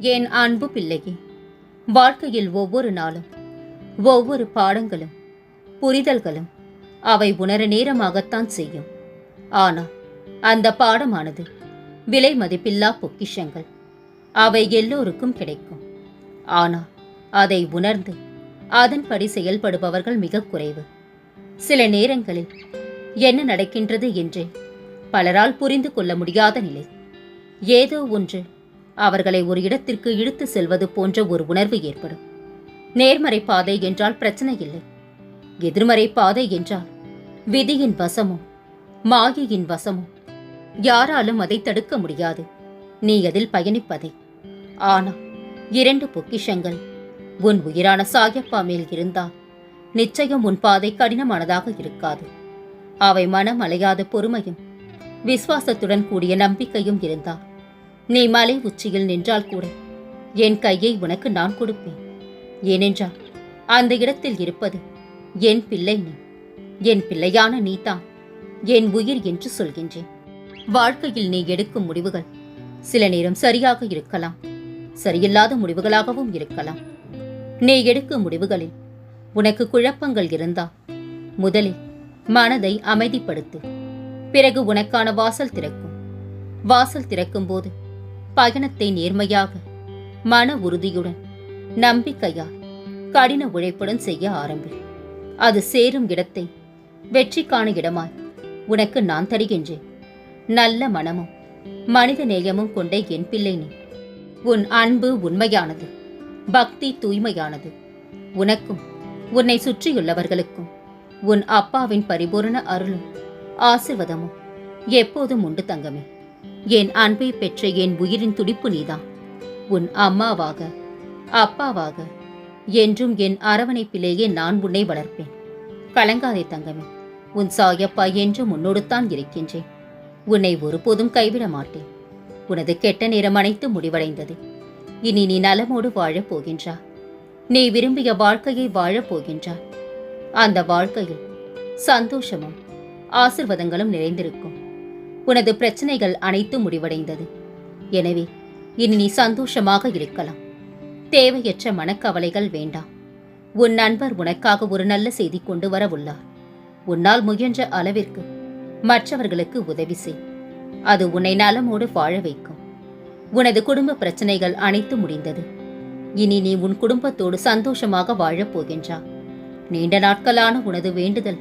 என் அன்பு பிள்ளையே வாழ்க்கையில் ஒவ்வொரு நாளும் ஒவ்வொரு பாடங்களும் புரிதல்களும் அவை உணர நேரமாகத்தான் செய்யும். ஆனால் அந்த பாடமானது விலை மதிப்பில்லா பொக்கிஷங்கள். அவை எல்லோருக்கும் கிடைக்கும். ஆனால் அதை உணர்ந்து அதன்படி செயல்படுபவர்கள் மிக குறைவு. சில நேரங்களில் என்ன நடக்கின்றது என்று பலரால் புரிந்து கொள்ள முடியாத நிலை. ஏதோ ஒன்று அவர்களை ஒரு இடத்திற்கு இழுத்து செல்வது போன்ற ஒரு உணர்வு ஏற்படும். நேர்மறை பாதை என்றால் பிரச்சனை இல்லை. எதிர்மறை பாதை என்றால் விதியின் வசமும் மாயையின் வசமும். யாராலும் அதை தடுக்க முடியாது. நீ அதில் பயணிப்பதை. ஆனால் இரண்டு பொக்கிஷங்கள் உன் உயிரான சாயப்பா மேல் இருந்தால் நிச்சயம் உன் பாதை கடினமானதாக இருக்காது. அவை மனம் அலையாத பொறுமையும் விசுவாசத்துடன் கூடிய நம்பிக்கையும் இருந்தால் நீ மலை உச்சியில் நின்றால் கூட என் கையை உனக்கு நான் கொடுப்பேன். ஏனென்றால் அந்த இடத்தில் இருப்பது என் பிள்ளை நீ. என் பிள்ளையான நீதான் என் உயிர் என்று சொல்கின்றேன். வாழ்க்கையில் நீ எடுக்கும் முடிவுகள் சில நேரம் சரியாக இருக்கலாம். சரியில்லாத முடிவுகளாகவும் இருக்கலாம். நீ எடுக்கும் முடிவுகளில் உனக்கு குழப்பங்கள் இருந்தால் முதலில் மனதை அமைதிப்படுத்து. பிறகு உனக்கான வாசல் திறக்கும். வாசல் திறக்கும் போது பயணத்தை நேர்மையாக மன உறுதியுடன் நம்பிக்கையால் கடின உழைப்புடன் செய்ய ஆரம்பி அது சேரும் இடத்தை வெற்றிக்கான இடமாய் உனக்கு நான் தருகின்றேன். நல்ல மனமும் மனித நேயமும் கொண்ட என் பிள்ளை நீ. உன் அன்பு உண்மையானது பக்தி தூய்மையானது. உனக்கும் உன்னை சுற்றியுள்ளவர்களுக்கும் உன் அப்பாவின் பரிபூரண அருளும் ஆசிர்வாதமும் எப்போதும் உண்டு தங்கமே. என் அன்பை பெற்ற என் உயிரின் துடிப்பு நீதான். உன் அம்மாவாக அப்பாவாக என்றும் என் அரவணைப்பிலேயே நான் உன்னை வளர்ப்பேன். கலங்காதே தங்கமே உன் சாயப்பா என்றும் உன்னோடுத்தான் இருக்கின்றேன். உன்னை ஒருபோதும் கைவிட மாட்டேன். உனது கெட்ட நேரம் அனைத்து முடிவடைந்தது. இனி நீ நலமோடு வாழப் போகின்றா. நீ விரும்பிய வாழ்க்கையை வாழப் போகின்றா. அந்த வாழ்க்கையில் சந்தோஷமும் ஆசிர்வாதங்களும் நிறைந்திருக்கும். உனது பிரச்சனைகள் அனைத்தும் முடிவடைந்தது. எனவே இனி நீ சந்தோஷமாக இருக்கலாம். தேவையற்ற மனக்கவலைகள் வேண்டாம். உன் நண்பர் உனக்காக ஒரு நல்ல செய்தி கொண்டு வர உள்ளார். உன்னால் முயன்ற அளவிற்கு மற்றவர்களுக்கு உதவி செய். அது உன்னை நலமோடு வாழ வைக்கும். உனது குடும்ப பிரச்சனைகள் அனைத்தும் முடிந்தது. இனி நீ உன் குடும்பத்தோடு சந்தோஷமாக வாழப் போகின்றா. நீண்ட நாட்களான உனது வேண்டுதல்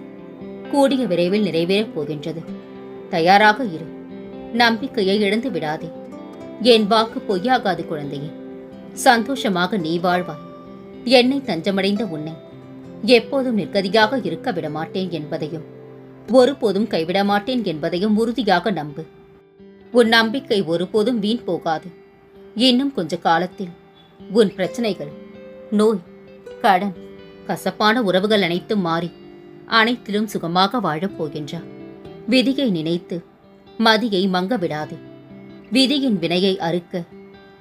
கூடிய விரைவில் நிறைவேறப் போகின்றது. தயாராக இரு. நம்பிக்கையை இழந்து விடாதே. என் வாக்கு பொய்யாகாது குழந்தையே. சந்தோஷமாக நீ வாழ்வாய். என்னை தஞ்சமடைந்த உன்னை எப்போதும் நிர்கதியாக இருக்க விடமாட்டேன் என்பதையும் ஒருபோதும் கைவிட மாட்டேன் என்பதையும் உறுதியாக நம்பு. உன் நம்பிக்கை ஒருபோதும் வீண் போகாது. இன்னும் கொஞ்ச காலத்தில் உன் பிரச்சனைகள் நோய் கடன் கசப்பான உறவுகள் அனைத்தும் மாறி அனைத்திலும் சுகமாக வாழப் போகின்றார் விதியை நினைத்து மதியை மங்க விடாதே விதியின் வினையை அறுக்க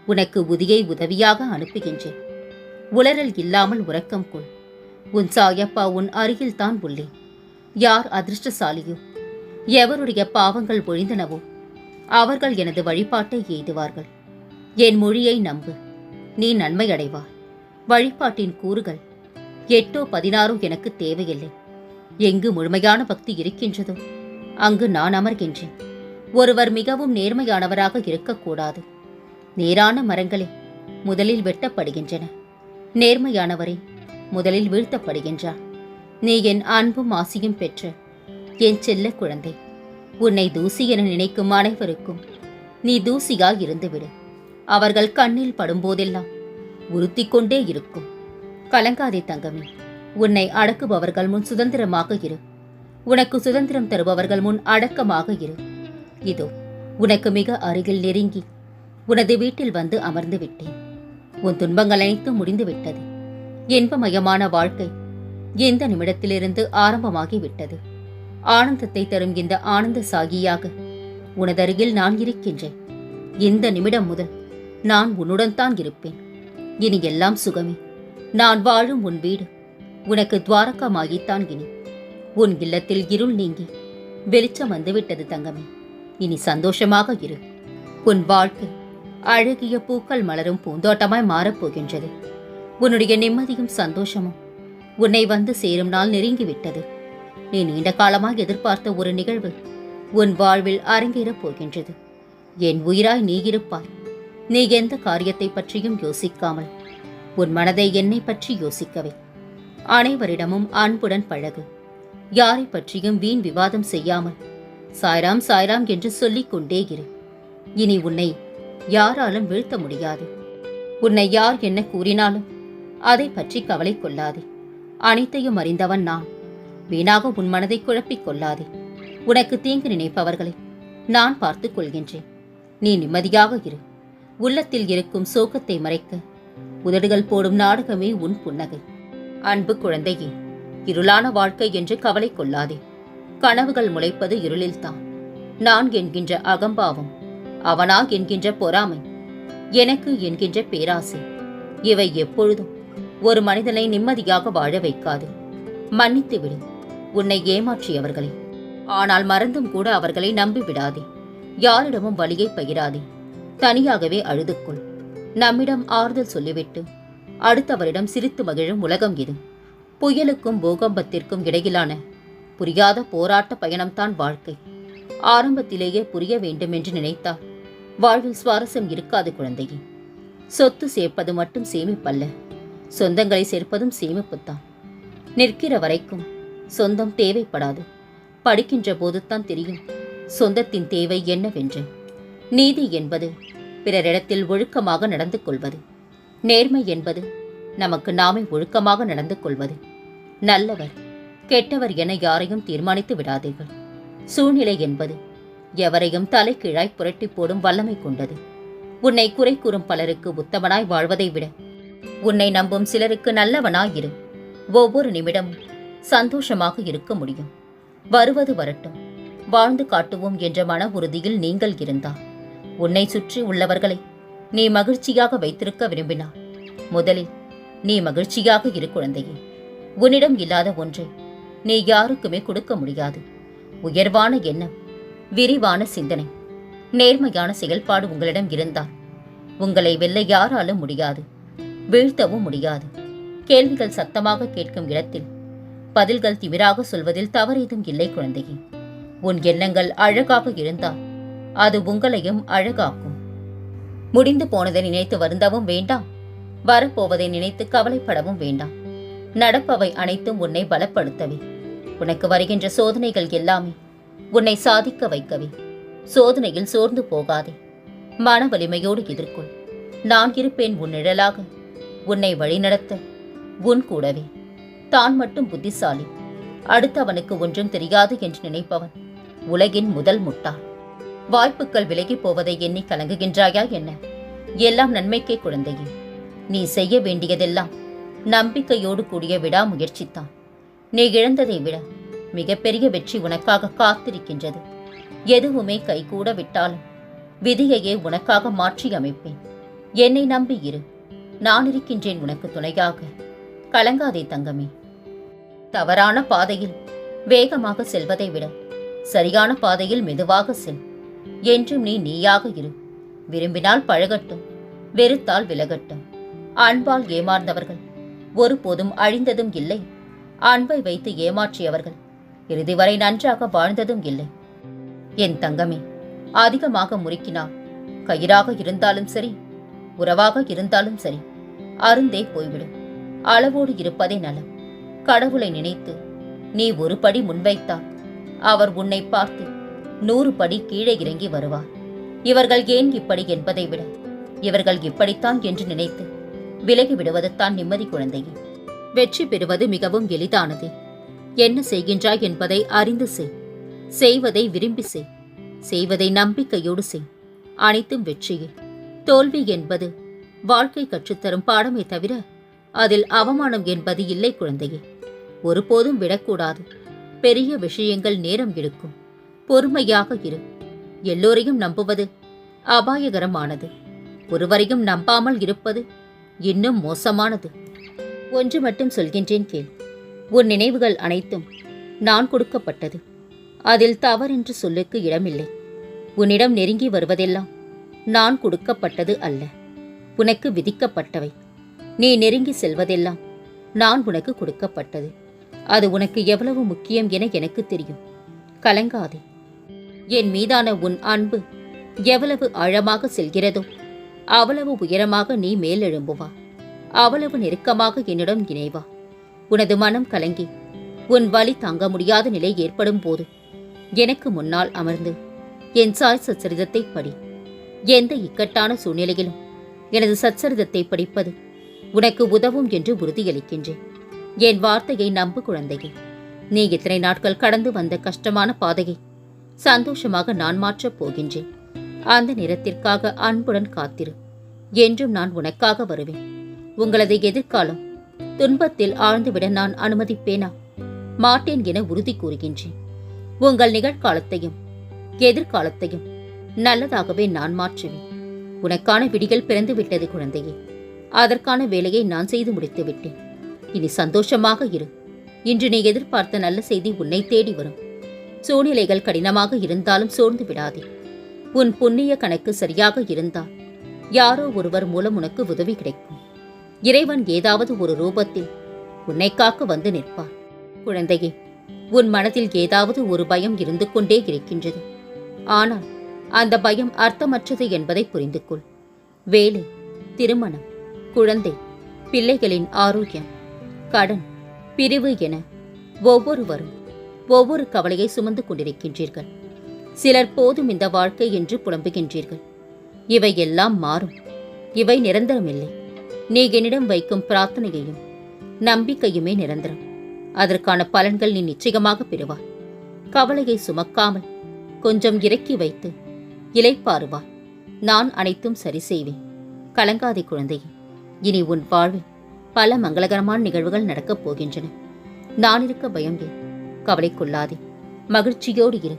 உனக்கு உதியை உதவியாக அனுப்புகின்றேன். உளறல் இல்லாமல் உறக்கம் கொள். உன் சாயப்பா உன் அருகில்தான் உள்ளேன் யார் அதிர்ஷ்டசாலியோ எவருடைய பாவங்கள் ஒழிந்தனவோ அவர்கள் எனது வழிபாட்டை எய்துவார்கள். என் மொழியை நம்பு. நீ நன்மையடைவார் வழிபாட்டின் கூறுகள் எட்டோ பதினாறோ எனக்கு தேவையில்லை. எங்கு முழுமையான பக்தி இருக்கின்றதோ அங்கு நான் அமர்கின்றேன். ஒருவர் மிகவும் நேர்மையானவராக இருக்கக்கூடாது. நேரான மரங்களே முதலில் வெட்டப்படுகின்றன. நேர்மையானவரே முதலில் வீழ்த்தப்படுகின்றார். நீ என் அன்பும் ஆசியும் பெற்ற என் செல்ல குழந்தை. உன்னை தூசி என நினைக்கும் அனைவருக்கும் நீ தூசியாய் இருந்துவிடு. அவர்கள் கண்ணில் படும்போதெல்லாம் உறுத்தி கொண்டே இருக்கும். கலங்காதே தங்கமே உன்னை அடக்குபவர்கள் முன் சுதந்திரமாக இரு. உனக்கு சுதந்திரம் தருபவர்கள் முன் அடக்கமாக இரு. இதோ உனக்கு மிக அருகில் நெருங்கி உனது வீட்டில் வந்து அமர்ந்து விட்டேன். உன் துன்பங்கள் அனைத்தும் முடிந்துவிட்டது இன்பமயமான வாழ்க்கை இந்த நிமிடத்திலிருந்து ஆரம்பமாகி விட்டது? ஆனந்தத்தை தரும் இந்த ஆனந்த சாகியாக உனதருகில் நான் இருக்கின்றேன். இந்த நிமிடம் முதல் நான் உன்னுடன் தான் இருப்பேன். இனி எல்லாம் சுகமே. நான் வாழும் உன் வீடு. உனக்கு துவாரகமாகித்தான் இனி. உன் இல்லத்தில் இருள் நீங்கி. வெளிச்சம் வந்துவிட்டது தங்கமே. இனி சந்தோஷமாக இரு. உன் வாழ்க்கை அழகிய பூக்கள் மலரும் பூந்தோட்டமாய் மாறப்போகின்றது. உன்னுடைய நிம்மதியும் சந்தோஷமும் உன்னை வந்து சேரும் நாள் நெருங்கிவிட்டது. நீ நீண்ட காலமாக எதிர்பார்த்த ஒரு நிகழ்வு உன் வாழ்வில் அரங்கேறப் போகின்றது. என் உயிராய் நீ இருப்பாய். நீ எந்த காரியத்தை பற்றியும் யோசிக்காமல் உன் மனதை என்னை பற்றி யோசிக்கவே. அனைவரிடமும் அன்புடன் பழகு. யாரை பற்றியும் வீண் விவாதம் செய்யாமல் சாய்ராம் சாய்ராம் என்று சொல்லிக் கொண்டே இரு. இனி உன்னை யாராலும் வீழ்த்த முடியாது. உன்னை யார் என்ன கூறினாலும் அதை பற்றி கவலை கொள்ளாதே. அனைத்தையும் அறிந்தவன் நான். வீணாக உன் மனதை குழப்பிக் கொள்ளாதே. உனக்கு தீங்கு நினைப்பவர்களை நான் பார்த்துக் கொள்கின்றேன். நீ நிம்மதியாக இரு. உள்ளத்தில் இருக்கும் சோகத்தை மறைக்க உதடுகள் போடும் நாடகமே உன் புன்னகை. அன்பு குழந்தையே இருளான வாழ்க்கை என்று கவலை கொள்ளாதே. கனவுகள் முளைப்பது இருளில்தான். நான் என்கின்ற அகம்பாவம் அவனா என்கின்ற பொறாமை எனக்கு என்கின்ற பேராசை இவை எப்பொழுதும் ஒரு மனிதனை நிம்மதியாக வாழ வைக்காது. மன்னித்து விடு உன்னை ஏமாற்றியவர்களை. ஆனால் மறந்தும் கூட அவர்களை நம்பிவிடாதே யாரிடமும் வழியை பகிராதே தனியாகவே அழுதுக்கொள் நம்மிடம் ஆறுதல் சொல்லிவிட்டு அடுத்தவரிடம் சிரித்து மகிழும் உலகம் இது. புயலுக்கும் பூகம்பத்திற்கும் இடையிலான புரியாத போராட்ட பயணம்தான் வாழ்க்கை. ஆரம்பத்திலேயே புரிய வேண்டும் என்று நினைத்தால் வாழ்வில் சுவாரஸ்யம் இருக்காது குழந்தையே. சொத்து சேர்ப்பது மட்டும் சேமிப்பல்ல. சொந்தங்களை சேர்ப்பதும் சேமிப்புத்தான். நிற்கிற வரைக்கும் சொந்தம் தேவைப்படாது. படிக்கின்ற போதுதான் தெரியும் சொந்தத்தின் தேவை என்னவென்று. நீதி என்பது பிறரிடத்தில் ஒழுக்கமாக நடந்து கொள்வது. நேர்மை என்பது நமக்கு நாமே ஒழுக்கமாக நடந்து கொள்வது. நல்லவர் கெட்டவர் என யாரையும் தீர்மானித்து விடாதீர்கள். சூழ்நிலை என்பது எவரையும் தலைக்கீழாய் புரட்டி போடும் வல்லமை கொண்டது. உன்னை குறை கூறும் பலருக்கு உத்தமனாய் வாழ்வதை விட உன்னை நம்பும் சிலருக்கு நல்லவனாயிரு. ஒவ்வொரு நிமிடமும் சந்தோஷமாக இருக்க முடியும். வருவது வரட்டும். வாழ்ந்து காட்டுவோம் என்ற மன உறுதியில் நீங்கள் இருந்தால் உன்னை சுற்றி உள்ளவர்களை நீ மகிழ்ச்சியாக வைத்திருக்க விரும்பினார் முதலில் நீ மகிழ்ச்சியாக இரு குழந்தையே. உன்னிடம் இல்லாத ஒன்றை. நீ யாருக்குமே கொடுக்க முடியாது. உயர்வான எண்ணம் விரிவான சிந்தனை நேர்மையான செயல்பாடு உங்களிடம் இருந்தால் உங்களை வெல்ல யாராலும் முடியாது வீழ்த்தவும் முடியாது. கேள்விகள் சத்தமாக கேட்கும் இடத்தில் பதில்கள் திமிராக சொல்வதில் தவறேதும் இல்லை குழந்தையே. உன் எண்ணங்கள் அழகாக இருந்தால் அது உங்களையும் அழகாக்கும். முடிந்து போனதை நினைத்து வருந்தவும் வேண்டாம். வரப்போவதை நினைத்து கவலைப்படவும் வேண்டாம். நடப்பவை அனைத்தும் உன்னை பலப்படுத்தவே. உனக்கு வருகின்ற சோதனைகள் எல்லாமே உன்னை சாதிக்க வைக்கவே. சோதனையில் சோர்ந்து போகாதே. மன வலிமையோடு எதிர்கொள். நான் இருப்பேன் உன் நிழலாக. உன்னை வழிநடத்த உன் கூடவே. தான் மட்டும் புத்திசாலி. அடுத்தவனுக்கு ஒன்றும் தெரியாது என்று நினைப்பவன் உலகின் முதல் முட்டாள். வாய்ப்புகள் விலகி போவதை எண்ணி கலங்குகின்றாயா என்ன? எல்லாம் நன்மைக்கே குழந்தையே. நீ செய்ய வேண்டியதெல்லாம் நம்பிக்கையோடு கூடிய விடாமுயற்சித்தான். நீ இழந்ததை விட மிகப்பெரிய வெற்றி உனக்காக காத்திருக்கின்றது. எதுவுமே கைகூட விட்டாலும் விதியையே உனக்காக மாற்றி அமைப்பேன் என்னை நம்பி இரு. நான் இருக்கின்றேன் உனக்கு துணையாக. கலங்காதே தங்கமே. தவறான பாதையில் வேகமாக செல்வதை விட சரியான பாதையில் மெதுவாக செல். என்றும் நீ நீயாக இரு. விரும்பினால் பழகட்டும். வெறுத்தால் விலகட்டும். அன்பால் ஏமாந்தவர்கள் ஒருபோதும் அழிந்ததும் இல்லை. அன்பை வைத்து ஏமாற்றியவர்கள் இறுதி வரை நன்றாக வாழ்ந்ததும் இல்லை. என் தங்கமே அதிகமாக முறுக்கினால் கயிறாக இருந்தாலும் சரி உறவாக இருந்தாலும் சரி அருந்தே போய்விடும் அளவோடு இருப்பதே நலம். கடவுளை நினைத்து நீ ஒரு படி முன்வைத்தால் அவர் உன்னை பார்த்து நூறு படி கீழே இறங்கி வருவார். இவர்கள் ஏன் இப்படி என்பதை விட இவர்கள் இப்படித்தான் என்று நினைத்து விலகி விடுவதுதான் நிம்மதி குழந்தையே. வெற்றி பெறுவது மிகவும் எளிதானது. என்ன செய்கின்றாய் என்பதை அறிந்து செய். செய்வதை விரும்பி செய். செய்வதை நம்பிக்கையோடு செய். அனைத்தும் வெற்றியே. தோல்வி என்பது வாழ்க்கை கற்றுத்தரும் பாடமே தவிர அதில் அவமானம் என்பது இல்லை குழந்தையே. ஒருபோதும் விடக்கூடாது. பெரிய விஷயங்கள் நேரம் எடுக்கும். பொறுமையாக இரு. எல்லோரையும் நம்புவது அபாயகரமானது. ஒருவரையும் நம்பாமல் இருப்பது இன்னும் மோசமானது. ஒன்று மட்டும் சொல்கின்றேன் கேள். உன் நினைவுகள் அனைத்தும் நான் கொடுக்கப்பட்டது. அதில் தவறென்று சொல்லுக்கு இடமில்லை. உன்னிடம் நெருங்கி வருவதெல்லாம் நான் கொடுக்கப்பட்டது அல்ல. உனக்கு விதிக்கப்பட்டவை. நீ நெருங்கி செல்வதெல்லாம் நான் உனக்கு கொடுக்கப்பட்டது. அது உனக்கு எவ்வளவு முக்கியம் என எனக்கு தெரியும். கலங்காதே. என் மீதான உன் அன்பு எவ்வளவு ஆழமாக செல்கிறதோ அவ்வளவு உயரமாக நீ மேலெழும்புவா. அவ்வளவு நெருக்கமாக என்னிடம் இணைவா. உனது மனம் கலங்கி உன் வலி தாங்க முடியாத நிலை ஏற்படும் போது எனக்கு முன்னால் அமர்ந்து என் சாய் சச்சரிதத்தை படி. எந்த இக்கட்டான சூழ்நிலையிலும் எனது சச்சரிதத்தை படிப்பது உனக்கு உதவும் என்று உறுதியளிக்கின்றேன். என் வார்த்தையை நம்பு குழந்தையே. நீ இத்தனை நாட்கள் கடந்து வந்த கஷ்டமான பாதையை சந்தோஷமாக நான் மாற்றப் போகின்றேன். அந்த நேரத்திற்காக அன்புடன் காத்திரு. என்றும் நான் உனக்காக வருவேன். உங்களது எதிர்காலம் துன்பத்தில் ஆழ்ந்துவிட நான் அனுமதிப்பேனா? மாட்டேன் என உறுதி கூறுகின்றேன். உங்கள் நிகழ்காலத்தையும் எதிர்காலத்தையும் நல்லதாகவே நான் மாற்றுவேன். உனக்கான விடிகள் பிறந்து விட்டது குழந்தையே. அதற்கான வேலையை நான் செய்து முடித்து விட்டேன் இனி சந்தோஷமாக இரு. இன்று நீ எதிர்பார்த்த நல்ல செய்தி உன்னை தேடி வரும். சூழ்நிலைகள் கடினமாக இருந்தாலும் சோர்ந்து விடாதே. உன் புண்ணிய கணக்கு சரியாக இருந்தால் யாரோ ஒருவர் மூலம் உனக்கு உதவி கிடைக்கும். இறைவன் ஏதாவது ஒரு ரூபத்தில் உன்னை காக்க வந்து நிற்பார். குழந்தையே உன் மனதில் ஏதாவது ஒரு பயம் இருந்து கொண்டே இருக்கின்றது. ஆனால் அந்த பயம் அர்த்தமற்றது என்பதை புரிந்து கொள் வேலை திருமணம் குழந்தை பிள்ளைகளின் ஆரோக்கியம் கடன் பிரிவு என ஒவ்வொருவரும் ஒவ்வொரு கவலையை சுமந்து கொண்டிருக்கின்றீர்கள். சிலர் போதும் இந்த வாழ்க்கை என்று புலம்புகின்றீர்கள். இவை எல்லாம் மாறும். இவை நிரந்தரமில்லை. நீ என்னிடம் வைக்கும் பிரார்த்தனையையும் நம்பிக்கையுமே நிரந்தரம். அதற்கான பலன்கள் நீ நிச்சயமாக பெறுவாய். கவலையை சுமக்காமல் கொஞ்சம் இறக்கி வைத்து இலைப்பாறுவாய் நான் அனைத்தும் சரி செய்வேன். கலங்காதே குழந்தையே. இனி உன் வாழ்வில் பல மங்களகரமான நிகழ்வுகள் நடக்கப் போகின்றன. நான் இருக்க பயம் ஏன் கவலைக்குள்ளாதே. மகிழ்ச்சியோடு இரு.